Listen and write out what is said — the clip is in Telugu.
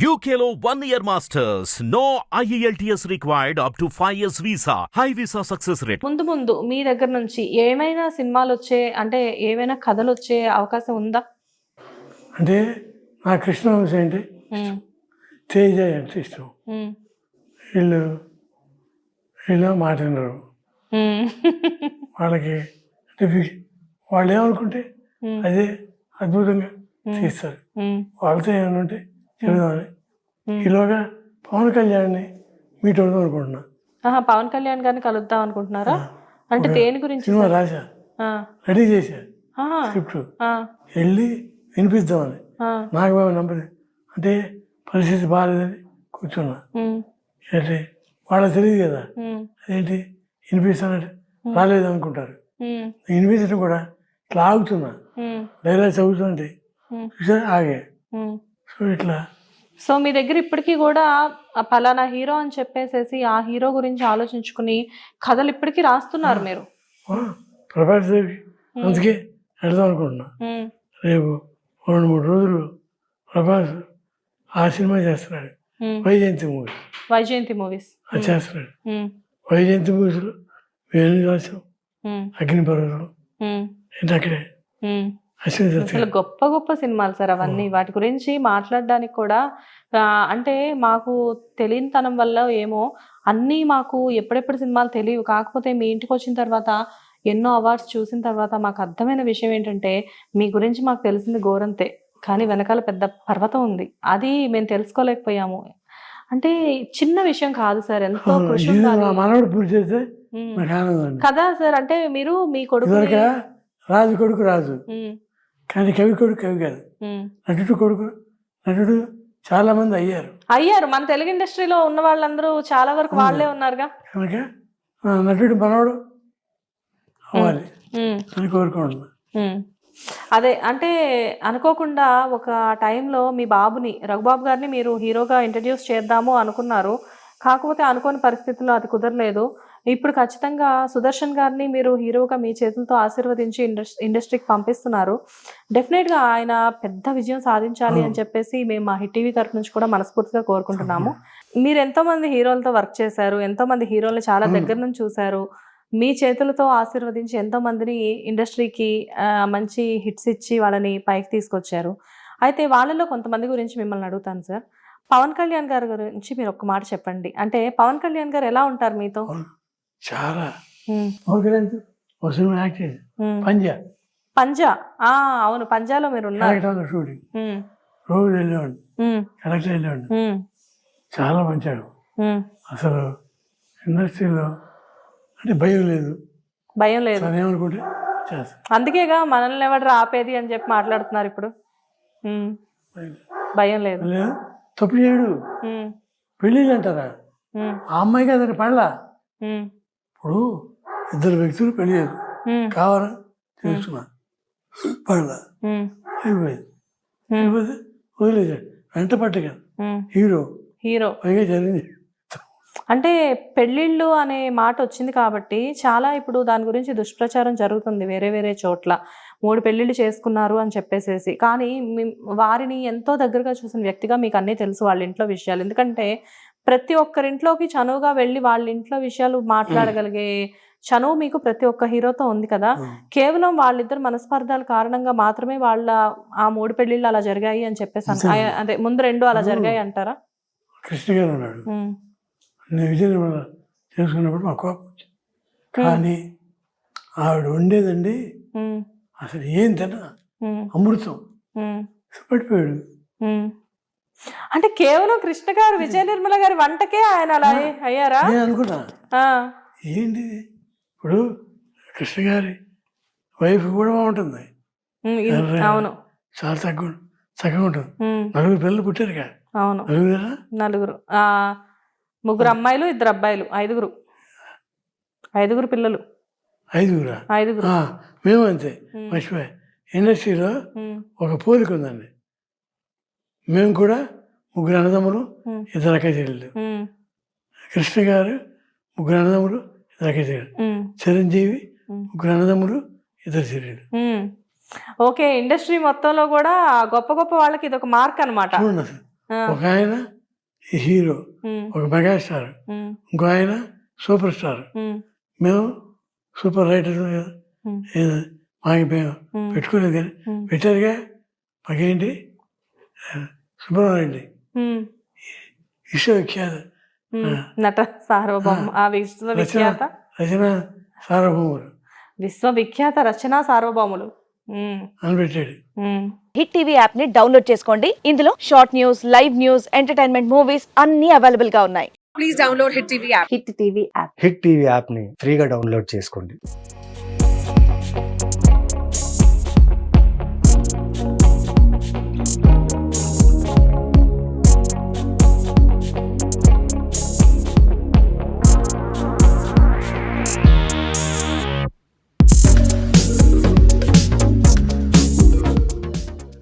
One year masters. No E IELTS required up to 5 years visa. High visa success rate. ముందు ముందు మీ దగ్గర నుంచి ఏమైనా సినిమాలు వచ్చే అంటే ఏమైనా కథలు వచ్చే అవకాశం ఉందా? అంటే నా కృష్ణ వంశ అంటే తేజ అంటే ఇష్టం. వీళ్ళు వీళ్ళు మాట వినరు. ఉమ్, వాళ్ళకి అంటే వాళ్ళు ఏమనుకుంటే అదే అద్భుతంగా తీస్తారు. వాళ్ళతో ఏమైనా ఉంటే ఉమ్. ఈలోగా పవన్ కళ్యాణ్ని మీట్ అవుదాం అనుకుంటున్నా. పవన్ కళ్యాణ్ గారిని కలుద్దాం అనుకుంటున్నారా? అంటే దేని గురించి సినిమా రాశా? రెడీ చేశా. స్క్రిప్ట్. వెళ్ళి వినిపిద్దామని. ఆ, నాగబాబు నంబర్. అంటే పరిస్థితి బాగాలేదని కూర్చున్నా. అంటే వాళ్ళకి తెలియదు కదా. అదేంటి? వినిపిస్తానంటే రాలేదు అనుకుంటారు వినిపించడం కూడా ఇట్లా ఆగుతున్నా. డైలాగ్ చదువుతుంటే. ఉమ్, చూసా ఆగే. సో ఇట్లా. సో మీ దగ్గర ఇప్పటికీ కూడా ఆ పలానా హీరో అని చెప్పేసేసి ఆ హీరో గురించి ఆలోచించుకుని కథలు ఇప్పటికీ రాస్తున్నారు మీరు. ప్రభాస్ దేవి. అందుకే వెళ్దాం అనుకుంటున్నా. రేపు రెండు మూడు రోజులు ప్రభాస్ ఆ సినిమా చేస్తున్నాడు. వైజయంతి మూవీ. వైజయంతి మూవీస్. అది చేస్తున్నాడు. వైజయంతి మూవీస్లో వేణు రాసాం అగ్నిపర్వతం. అక్కడే? అసలు గొప్ప గొప్ప సినిమాలు సార్ అవన్నీ. వాటి గురించి మాట్లాడడానికి కూడా అంటే మాకు తెలియనితనం వల్ల ఏమో అన్నీ మాకు ఎప్పుడెప్పుడు సినిమాలు తెలియవు. కాకపోతే మీ ఇంటికి వచ్చిన తర్వాత ఎన్నో అవార్డ్స్ చూసిన తర్వాత మాకు అర్థమైన విషయం ఏంటంటే మీ గురించి మాకు తెలిసింది గోరంతే కానీ వెనకాల పెద్ద పర్వతం ఉంది. అది మేము తెలుసుకోలేకపోయాము. అంటే చిన్న విషయం కాదు సార్. ఎంతో కృషి కదా సార్ అంటే మీరు మీ కొడుకు రాజు కొడుకు రాజు. కానీ కవి కొడుకు కవి కాదు. నటుడు కొడుకు నటుడు చాలా మంది అయ్యారు. అయ్యారు. మన తెలుగు ఇండస్ట్రీలో ఉన్న వాళ్ళందరూ చాలా వరకు వాళ్ళే ఉన్నారుగా. కనుక నటుడు మనవడు అవ్వాలి అని కోరుకుంటున్నా. ఉమ్. అదే అంటే అనుకోకుండా ఒక టైంలో మీ బాబుని రఘుబాబు గారిని మీరు హీరోగా ఇంట్రడ్యూస్ చేద్దాము అనుకున్నారు. కాకపోతే అనుకోని పరిస్థితుల్లో అది కుదరలేదు. ఇప్పుడు ఖచ్చితంగా సుదర్శన్ గారిని మీరు హీరోగా మీ చేతులతో ఆశీర్వదించి ఇండస్ ఇండస్ట్రీకి పంపిస్తున్నారు. డెఫినెట్గా ఆయన పెద్ద విజయం సాధించాలి అని చెప్పేసి మేము మా హిట్ టీవీ తరఫు నుంచి కూడా మనస్ఫూర్తిగా కోరుకుంటున్నాము. మీరు ఎంతో మంది హీరోలతో వర్క్ చేశారు ఎంతో మంది హీరోలు చాలా దగ్గర నుంచి చూశారు. మీ చేతులతో ఆశీర్వదించి ఎంతో మందిని ఇండస్ట్రీకి మంచి హిట్స్ ఇచ్చి వాళ్ళని పైకి తీసుకొచ్చారు. అయితే వాళ్ళలో కొంతమంది గురించి మిమ్మల్ని అడుగుతాను సార్. పవన్ కళ్యాణ్ గారి గురించి మీరు ఒక్క మాట చెప్పండి. అంటే పవన్ కళ్యాణ్ గారు ఎలా ఉంటారు మీతో? చాలా. ఓకే ఒక సినిమా యాక్ట్ చేసి. పంజా. పంజా. అవును పంజాలో మీరు ఉన్నారు షూటింగ్. రోజు వెళ్ళేవాడిని. ఉమ్, కలెక్టర్ వెళ్ళేవాడిని. ఉమ్, చాలా మంచాడు. అసలు ఇండస్ట్రీలో అంటే భయం లేదు. భయం లేదు. ఏమనుకుంటే అందుకేగా మనల్ని ఎవరు ఆపేది అని చెప్పి మాట్లాడుతున్నారు ఇప్పుడు. భయం లేదు. తప్పు చేయడు. పెళ్ళిళ్ళు అంటారా? ఆ అమ్మాయికి అతని పడలా? ఇప్పుడు ఇద్దరు వ్యక్తులు పెళ్ళి ఉమ్, కావాలా? చేసుకున్నా పడలా. అయిపోయింది. అయిపోతే వెంట పట్టగా ఉమ్. హీరో. హీరో. పైగా జరిగింది. అంటే పెళ్ళిళ్ళు అనే మాట వచ్చింది కాబట్టి చాలా ఇప్పుడు దాని గురించి దుష్ప్రచారం జరుగుతుంది వేరే వేరే చోట్ల. మూడు పెళ్ళిళ్ళు చేసుకున్నారు అని చెప్పేసేసి. కానీ వారిని ఎంతో దగ్గరగా చూసిన వ్యక్తిగా మీకు అన్నీ తెలుసు వాళ్ళ ఇంట్లో విషయాలు. ఎందుకంటే ప్రతి ఒక్కరింట్లోకి చనువుగా వెళ్ళి వాళ్ళ ఇంట్లో విషయాలు మాట్లాడగలిగే చనువు మీకు ప్రతి ఒక్క హీరోతో ఉంది కదా. కేవలం వాళ్ళిద్దరు మనస్పర్ధాల కారణంగా మాత్రమే వాళ్ళ ఆ మూడు పెళ్ళిళ్ళు అలా జరిగాయి అని చెప్పేసి. అదే ముందు రెండు అలా జరిగాయి అంటారా? కృష్ణ గారు ఉన్నాడు. నేను చేసుకున్నప్పుడు మా కోపం కానీ ఆవిడ ఉండేదండి. అసలు ఏం తిన ఉమ్. అమృతం. పడిపోయాడు. అంటే కేవలం కృష్ణ గారు విజయ నిర్మల గారి వంటకే ఆయన అలా అయ్య- అయ్యారా? నేను అనుకున్నా. ఆ, ఏంటి? ఇప్పుడు కృష్ణ గారి వైఫ్ కూడా బాగుంటుంది. అవును. చాలా తక్కువ చక్కగా ఉంటుంది. నలుగురు పిల్లలు పుట్టారుగా? అవును. నలుగురా. ముగ్గురు అమ్మాయిలు ఇద్దరు అబ్బాయిలు ఐదుగురు. ఐదుగురు పిల్లలు. ఐదుగురా? ఐదుగురు. మేము అంతే. మర్చిపోయా. ఇండస్ట్రీలో ఒక పోలిక ఉందండి. మేము కూడా ముగ్గురు అన్నదమ్ములు ఇద్దరు అక్క కృష్ణ గారు ముగ్గురు అన్నదమ్ములు ఇద్దరు అక్క చెల్లెలు చిరంజీవి. ముగ్గురు అన్నదమ్ములు ఇద్దరు చెల్లెలు ఉమ్. ఓకే ఇండస్ట్రీ మొత్తంలో కూడా గొప్ప గొప్ప వాళ్ళకి ఇది ఒక మార్క్ అనమాట ఒక ఆయన హీరో ఒక మెగాస్టార్ ఇంకో ఆయన సూపర్ స్టార్. మేము. సూపర్ రైటర్ మాకు మేము ఉమ్, పెట్టుకునేది కానీ పెట్టారుగా. మాకేంటి? సుబ్రహ్మణ్యం ఉమ్, విశ్వవిఖ్యాత. నట సార్వభౌమ ఆ. విశ్వవిఖ్యాత. రచన సార్వభౌముడు విశ్వవిఖ్యాత రచన సార్వభౌములు. ఉమ్, అని పెట్టాడు ఉమ్. హిట్ టీవీ యాప్ని డౌన్లోడ్ చేసుకోండి. ఇందులో short news live news entertainment movies అన్ని అవైలబుల్గా ఉన్నాయి. please download Hit TV app. Hit TV app. Hit TV యాప్ని ఫ్రీగా డౌన్లోడ్ చేసుకోండి.